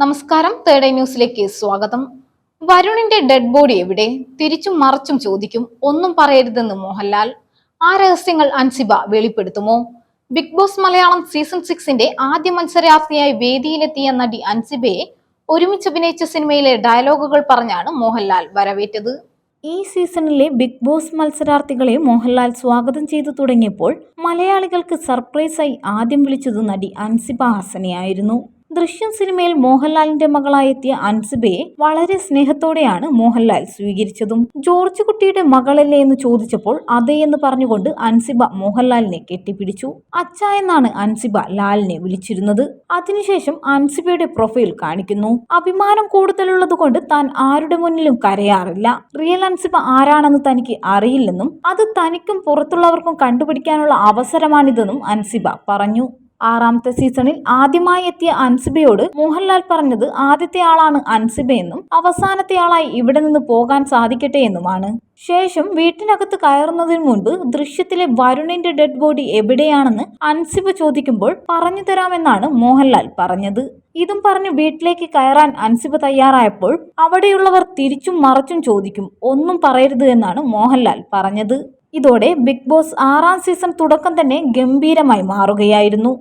നമസ്കാരം. Third eye ന്യൂസിലേക്ക് സ്വാഗതം. വരുണിന്റെ ഡെഡ് ബോഡി എവിടെ? തിരിച്ചും മറച്ചും ചോദിക്കും. ഒന്നും പറയരുതെന്ന് മോഹൻലാൽ. ആ രഹസ്യങ്ങൾ അൻസിബ വെളിപ്പെടുത്തുമോ? ബിഗ് ബോസ് മലയാളം സീസൺ സിക്സിന്റെ ആദ്യ മത്സരാർത്ഥിയായി വേദിയിലെത്തിയ നടി അൻസിബയെ ഒരുമിച്ച് അഭിനയിച്ച സിനിമയിലെ ഡയലോഗുകൾ പറഞ്ഞാണ് മോഹൻലാൽ വരവേറ്റത്. ഈ സീസണിലെ ബിഗ് ബോസ് മത്സരാർത്ഥികളെ മോഹൻലാൽ സ്വാഗതം ചെയ്തു തുടങ്ങിയപ്പോൾ മലയാളികൾക്ക് സർപ്രൈസായി ആദ്യം വിളിച്ചത് നടി അൻസിബ ഹസനെയായിരുന്നു. ദൃശ്യം സിനിമയിൽ മോഹൻലാലിന്റെ മകളായെത്തിയ അൻസിബയെ വളരെ സ്നേഹത്തോടെയാണ് മോഹൻലാൽ സ്വീകരിച്ചതും. ജോർജ് കുട്ടിയുടെ മകളല്ലേ എന്ന് ചോദിച്ചപ്പോൾ അതേ എന്ന് പറഞ്ഞുകൊണ്ട് അൻസിബ മോഹൻലാലിനെ കെട്ടിപ്പിടിച്ചു. അച്ഛ എന്നാണ് അൻസിബ ലാലിനെ വിളിച്ചിരുന്നത്. അതിനുശേഷം അൻസിബയുടെ പ്രൊഫൈൽ കാണിക്കുന്നു. അഭിമാനം കൂടുതലുള്ളത് കൊണ്ട് താൻ ആരുടെ മുന്നിലും കരയാറില്ല. റിയൽ അൻസിബ ആരാണെന്ന് തനിക്ക് അറിയില്ലെന്നും അത് തനിക്കും പുറത്തുള്ളവർക്കും കണ്ടുപിടിക്കാനുള്ള അവസരമാണിതെന്നും അൻസിബ പറഞ്ഞു. ആറാമത്തെ സീസണിൽ ആദ്യമായി എത്തിയ അൻസിബയോട് മോഹൻലാൽ പറഞ്ഞത് ആദ്യത്തെ ആളാണ് അൻസിബയെന്നും അവസാനത്തെ ആളായി ഇവിടെ നിന്ന് പോകാൻ സാധിക്കട്ടെ എന്നുമാണ്. ശേഷം വീട്ടിനകത്ത് കയറുന്നതിന് മുൻപ് ദൃശ്യത്തിലെ വരുണിന്റെ ഡെഡ് ബോഡി എവിടെയാണെന്ന് അൻസിബ ചോദിക്കുമ്പോൾ പറഞ്ഞു തരാമെന്നാണ് മോഹൻലാൽ പറഞ്ഞത്. ഇതും പറഞ്ഞ് വീട്ടിലേക്ക് കയറാൻ അൻസിബ തയ്യാറായപ്പോൾ അവിടെയുള്ളവർ തിരിച്ചും മറച്ചും ചോദിക്കും ഒന്നും പറയരുത് എന്നാണ് മോഹൻലാൽ പറഞ്ഞത്. ഇതോടെ ബിഗ് ബോസ് ആറാം സീസൺ തുടക്കം തന്നെ ഗംഭീരമായി മാറുകയായിരുന്നു.